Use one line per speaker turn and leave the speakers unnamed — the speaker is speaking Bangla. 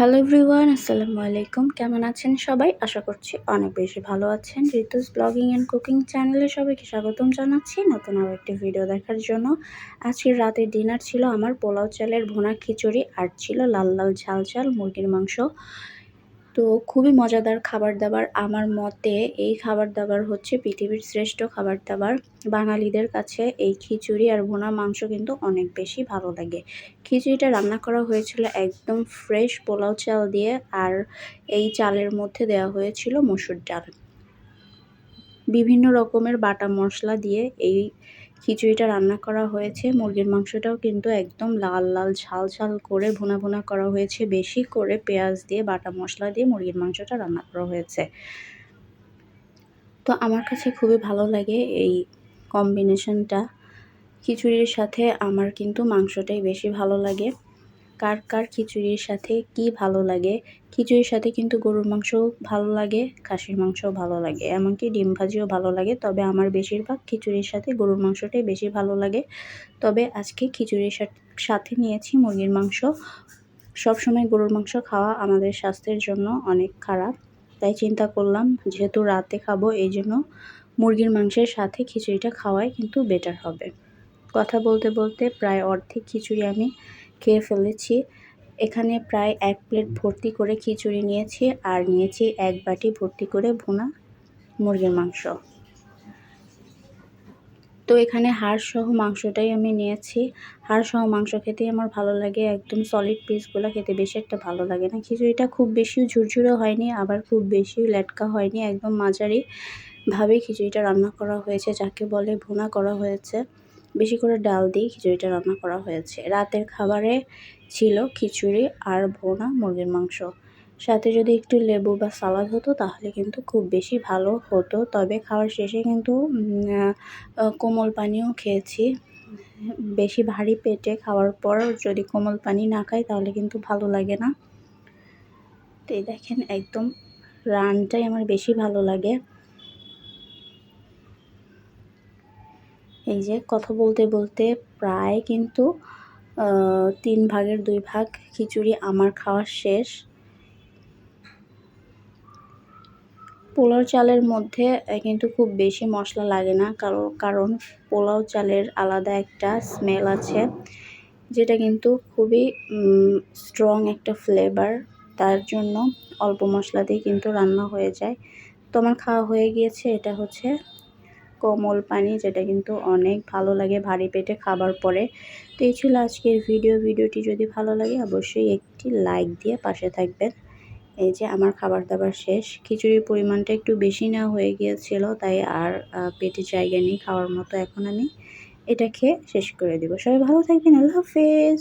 হ্যালো এভরিওয়ান আসসালামু আলাইকুম। কেমন আছেন সবাই? আশা করছি অনেক বেশি ভালো আছেন। ঋতুস ব্লগিং অ্যান্ড কুকিং চ্যানেলে সবাইকে স্বাগতম জানাচ্ছি নতুন আরও একটি ভিডিও দেখার জন্য। আজকের রাতে ডিনার ছিল আমার পোলাও চালের ভোনা খিচুড়ি আর ছিল লাল লাল ঝাল ঝাল মুরগির মাংস। তো খুবই মজাদার খাবার দাবার আমার মতে এই খাবার দাবার হচ্ছে পৃথিবীর শ্রেষ্ঠ খাবার দাবার বাঙালিদের কাছে এই খিচুড়ি আর ভুনা মাংস কিন্তু অনেক বেশি ভালো লাগে। খিচুড়িটা রান্না করা হয়েছিল একদম ফ্রেশ পোলাও চাল দিয়ে আর এই চালের মধ্যে দেওয়া হয়েছিল মসুর ডাল। বিভিন্ন রকমের বাটা মশলা দিয়ে এই খিচুড়িটা রান্না করা হয়েছে। মুরগির মাংসটাও কিন্তু একদম লাল লাল, ঝাল ঝাল করে ভুনা ভুনা করা হয়েছে। বেশি করে পেঁয়াজ দিয়ে, বাটা মশলা দিয়ে মুরগির মাংসটা রান্না করা হয়েছে। তো আমার কাছে খুবই ভালো লাগে এই কম্বিনেশনটা খিচুড়ির সাথে আমার কিন্তু মাংসটাই বেশি ভালো লাগে। কার কার খিচুড়ির সাথে কি ভালো লাগে? খিচুড়ির সাথে কিন্তু গরুর মাংসও ভালো লাগে, খাসির মাংসও ভালো লাগে। এমনকি ডিম ভাজিও ভালো লাগে, তবে আমার বেশিরভাগ খিচুড়ির সাথে গরুর মাংসটাই বেশি ভালো লাগে। তবে আজকে খিচুড়ির সাথে নিয়েছি মুরগির মাংস। সবসময় গরুর মাংস খাওয়া আমাদের স্বাস্থ্যের জন্য অনেক খারাপ। তাই চিন্তা করলাম, যেহেতু রাতে খাব, এই জন্য মুরগির মাংসের সাথে খিচুড়িটা খাওয়াই কিন্তু বেটার হবে। কথা বলতে বলতে প্রায় অর্ধেক খিচুড়ি আমি খেয়ে ফেলেছি। এখানে প্রায় এক প্লেট ভর্তি করে খিচুড়ি নিয়েছি আর নিয়েছি এক বাটি ভর্তি করে ভুনা মুরগির মাংস। তো এখানে হাড় সহ মাংসটাই আমি নিয়েছি। হাড় সহ মাংস খেতেই আমার ভালো লাগে, একদম সলিড পিসগুলো খেতে বেশি একটা ভালো লাগে না। খিচুড়িটা খুব বেশিও ঝুরঝুরে হয়নি, আবার খুব বেশিও লেটকা হয়নি, একদম মাঝারি ভাবে খিচুড়িটা রান্না করা হয়েছে, যাকে বলে ভুনা করা হয়েছে। বেশি করে ডাল দিয়ে খিচুড়িটা রান্না করা হয়েছে। রাতের খাবারে ছিল খিচুড়ি আর ভোনা মুরগির মাংস। সাথে যদি একটু লেবু বা সালাদ হতো তাহলে কিন্তু খুব বেশি ভালো হতো। তবে খাওয়ার শেষে কিন্তু কোমল পানিও খেয়েছি। বেশি ভারী পেটে খাওয়ার পর যদি কোমল পানি না খাই তাহলে কিন্তু ভালো লাগে না। তো দেখেন, একদম রানটাই আমার বেশি ভালো লাগে। এই যে কথা বলতে বলতে প্রায় কিন্তু তিন ভাগের দুই ভাগ খিচুড়ি আমার খাওয়া শেষ। পোলাও চালের মধ্যে কিন্তু খুব বেশি মশলা লাগে না কারণ কারণ পোলাও চালের আলাদা একটা স্মেল আছে, যেটা কিন্তু খুবই স্ট্রং একটা ফ্লেভার তার জন্য অল্প মশলা দিয়ে কিন্তু রান্না হয়ে যায়। তো আমার খাওয়া হয়ে গিয়েছে, এটা হচ্ছে কোমল পানি, যেটা কিন্তু অনেক ভালো লাগে ভারী পেটে খাবার পরে। তো এই ছিল আজকের ভিডিও। ভিডিওটি যদি ভালো লাগে, অবশ্যই একটি লাইক দিয়ে পাশে থাকবেন। এই যে আমার খাবার দাবার শেষ। খিচুড়ির পরিমাণটা একটু বেশি না হয়ে গিয়েছিল, তাই আর পেটে জায়গা নেই, খাওয়ার মতো এখন আমি এটা খেয়ে শেষ করে দেবো। সবাই ভালো থাকবেন। আল্লাহ হাফেজ।